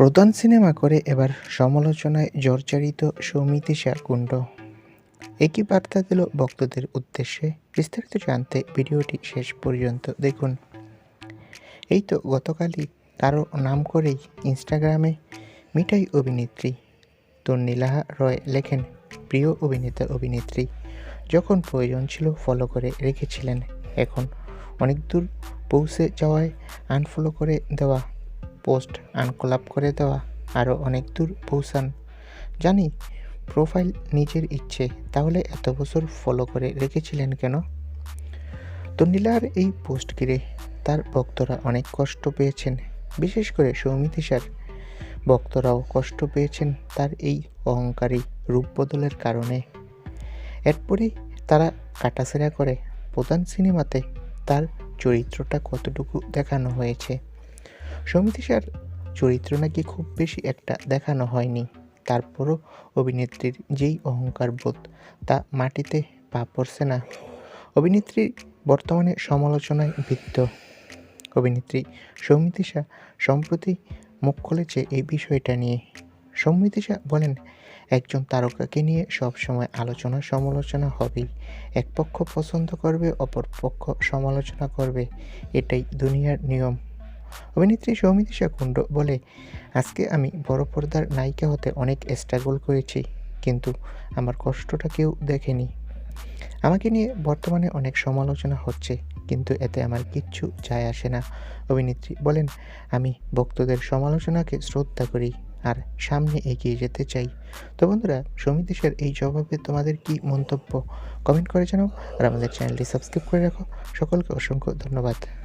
প্রধান সিনেমা করে এবার সমালোচনায় জর্জরিত সৌমিতিশা কুণ্ড একই বার্তা দিল ভক্তদের উদ্দেশ্যে। বিস্তারিত জানতে ভিডিওটি শেষ পর্যন্ত দেখুন। এই তো গতকালই কারও নাম করেই ইনস্টাগ্রামে মিঠাই অভিনেত্রী তন্নিলাহা রয় লেখেন, প্রিয় অভিনেতা অভিনেত্রী, যখন প্রয়োজন ছিল ফলো করে রেখেছিলেন। এখন অনেক দূর পৌঁছে যাওয়ায় আনফলো করে দেওয়া পোস্ট আনকলাপ করে দেওয়া আরও অনেক দূর পৌঁছান। জানি, প্রোফাইল নিজের ইচ্ছে, তাহলে এত বছর ফলো করে রেখেছিলেন কেন? তন্ডিলার এই পোস্ট ঘিরে তার ভক্তরা অনেক কষ্ট পেয়েছেন, বিশেষ করে সৌমিতিশার ভক্তরাও কষ্ট পেয়েছেন তার এই অহংকারী রূপ বদলের কারণে। এরপরেই তারা কাটাছেড়া করে প্রধান সিনেমাতে তার চরিত্রটা কতটুকু দেখানো হয়েছে। সমিতিশার চরিত্র নাকি খুব বেশি একটা দেখানো হয়নি। তারপরও অভিনেত্রীর যেই অহংকার বোধ, তা মাটিতে পা পড়ছে না। অভিনেত্রী বর্তমানে সমালোচনায় ভিত্ত অভিনেত্রী সৌমিতিশা সম্প্রতি মুখ খুলেছে এই বিষয়টা নিয়ে। সৌমিতিশা বলেন, একজন তারকাকে নিয়ে সবসময় আলোচনা সমালোচনা হবেই। এক পক্ষ পছন্দ করবে অপর পক্ষ সমালোচনা করবে। এটাই দুনিয়ার নিয়ম। অভিনেত্রী সৌমিতিশা কুণ্ড বলে, আজকে আমি বড় পর্দার নায়িকা হতে অনেক স্ট্রাগল করেছি, কিন্তু আমার কষ্টটা কেউ দেখেনি। আমাকে নিয়ে বর্তমানে অনেক সমালোচনা হচ্ছে, কিন্তু এতে আমার কিচ্ছু যায় আসে না। অভিনেত্রী বলেন, আমি ভক্তদের সমালোচনাকে শ্রদ্ধা করি আর সামনে এগিয়ে যেতে চাই। তো বন্ধুরা সমিতিশের এই জবাবে তোমাদের কি মন্তব্য? কমেন্ট করে জানাও আর আমাদের চ্যানেলটি সাবস্ক্রাইব করে রাখো। সকলকে অসংখ্য ধন্যবাদ।